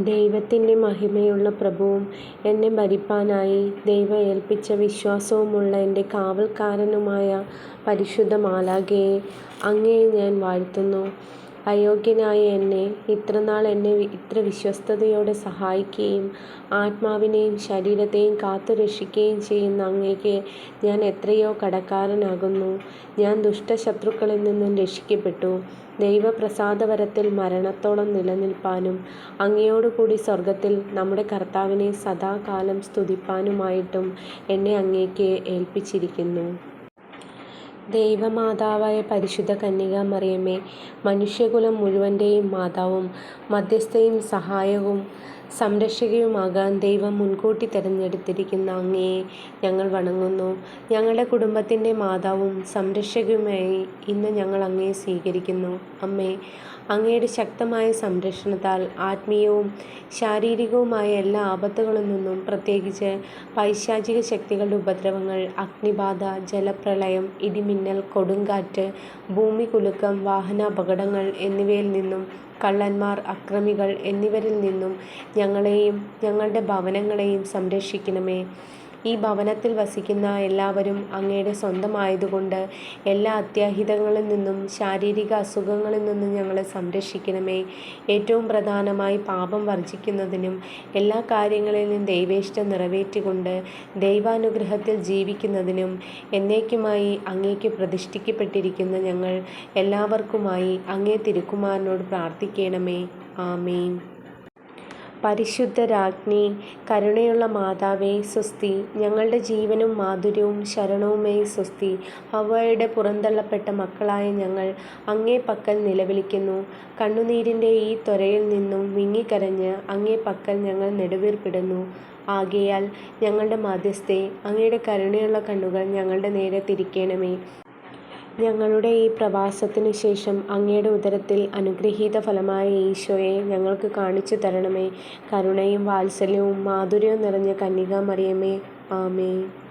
ദൈവത്തിന്റെ മഹിമയുള്ള പ്രഭുവും എന്നെ ഭരിപ്പാനായി ദൈവം ഏൽപ്പിച്ച വിശ്വാസവുമുള്ള എന്റെ കാവൽക്കാരനുമായ പരിശുദ്ധ മാലാഖയെ അങ്ങയെ ഞാൻ വാഴ്ത്തുന്നു. അയോഗ്യനായ എന്നെ ഇത്രനാൾ എന്നെ ഇത്ര വിശ്വസ്തതയോടെ സഹായിക്കുകയും ആത്മാവിനെയും ശരീരത്തെയും കാത്തുരക്ഷിക്കുകയും ചെയ്യുന്ന അങ്ങേക്ക് ഞാൻ എത്രയോ കടക്കാരനാകുന്നു. ഞാൻ ദുഷ്ടശത്രുക്കളിൽ നിന്നും രക്ഷിക്കപ്പെട്ടു. ദൈവപ്രസാദവരത്തിൽ മരണത്തോളം നിലനിൽപ്പാനും അങ്ങയോടുകൂടി സ്വർഗത്തിൽ നമ്മുടെ കർത്താവിനെ സദാകാലം സ്തുതിപ്പാനുമായിട്ടും എന്നെ അങ്ങേക്ക് ഏൽപ്പിച്ചിരിക്കുന്നു. ദൈവമാതാവായ പരിശുദ്ധ കന്യക മറിയമ്മേ മനുഷ്യകുലം മുഴുവന്റെയും മാതാവും മധ്യസ്ഥയും സഹായവും സംരക്ഷകയുമാകാൻ ദൈവം മുൻകൂട്ടി തിരഞ്ഞെടുത്തിരിക്കുന്ന അങ്ങയെ ഞങ്ങൾ വണങ്ങുന്നു. ഞങ്ങളുടെ കുടുംബത്തിന്റെ മാതാവും സംരക്ഷകയുമായി ഇന്ന് ഞങ്ങൾ അങ്ങയെ സ്വീകരിക്കുന്നു. അമ്മേ, അങ്ങയുടെ ശക്തമായ സംരക്ഷണത്താൽ ആത്മീയവും ശാരീരികവുമായ എല്ലാ ആപത്തുകളിൽ നിന്നും, പ്രത്യേകിച്ച് പൈശാചിക ശക്തികളുടെ ഉപദ്രവങ്ങൾ, അഗ്നിബാധ, ജലപ്രളയം, ഇടിമിന്നൽ, കൊടുങ്കാറ്റ്, ഭൂമികുലുക്കം, വാഹനാപകടങ്ങൾ എന്നിവയിൽ നിന്നും, കള്ളന്മാർ, അക്രമികൾ എന്നിവരിൽ നിന്നും ഞങ്ങളെയും ഞങ്ങളുടെ ഭവനങ്ങളെയും സംരക്ഷിക്കണമേ. ഈ ഭവനത്തിൽ വസിക്കുന്ന എല്ലാവരും അങ്ങയുടെ സ്വന്തമായതുകൊണ്ട് എല്ലാ അത്യാഹിതങ്ങളിൽ നിന്നും ശാരീരിക അസുഖങ്ങളിൽ നിന്നും ഞങ്ങളെ സംരക്ഷിക്കണമേ. ഏറ്റവും പ്രധാനമായി പാപം വർജിക്കുന്നതിനും എല്ലാ കാര്യങ്ങളിലും ദൈവേഷ്ടം നിറവേറ്റിക്കൊണ്ട് ദൈവാനുഗ്രഹത്തിൽ ജീവിക്കുന്നതിനും എന്നേക്കുമായി അങ്ങേക്ക് പ്രതിഷ്ഠിക്കപ്പെട്ടിരിക്കുന്ന ഞങ്ങൾ എല്ലാവർക്കുമായി അങ്ങേ തിരുക്കുമാരനോട് പ്രാർത്ഥിക്കണമേ. ആമേൻ. പരിശുദ്ധരാജ്ഞി, കരുണയുള്ള മാതാവേ, സ്വസ്തി. ഞങ്ങളുടെ ജീവനും മാധുര്യവും ശരണവുമേ, സ്വസ്തി. ഹവ്വായുടെ പുറന്തള്ളപ്പെട്ട മക്കളായ ഞങ്ങൾ അങ്ങേ പക്കൽ നിലവിളിക്കുന്നു. കണ്ണുനീരിന്റെ ഈ ത്വരയിൽ നിന്നും വിങ്ങിക്കരഞ്ഞ് അങ്ങേ പക്കൽ ഞങ്ങൾ നെടുവീർപ്പിടുന്നു. ആകയാൽ ഞങ്ങളുടെ മാധ്യസ്ഥേ അങ്ങയുടെ കരുണയുള്ള കണ്ണുകൾ ഞങ്ങളുടെ നേരെ തിരിക്കേണമേ. ഞങ്ങളുടെ ഈ പ്രവാസത്തിനുശേഷം അങ്ങയുടെ ഉദരത്തിൽ അനുഗൃഹീതഫലമായ ഈശോയെ ഞങ്ങൾക്ക് കാണിച്ചു തരണമേ കരുണയും വാത്സല്യവും മാധുര്യവും നിറഞ്ഞ കന്യകാമറിയമേ, ആമേൻ.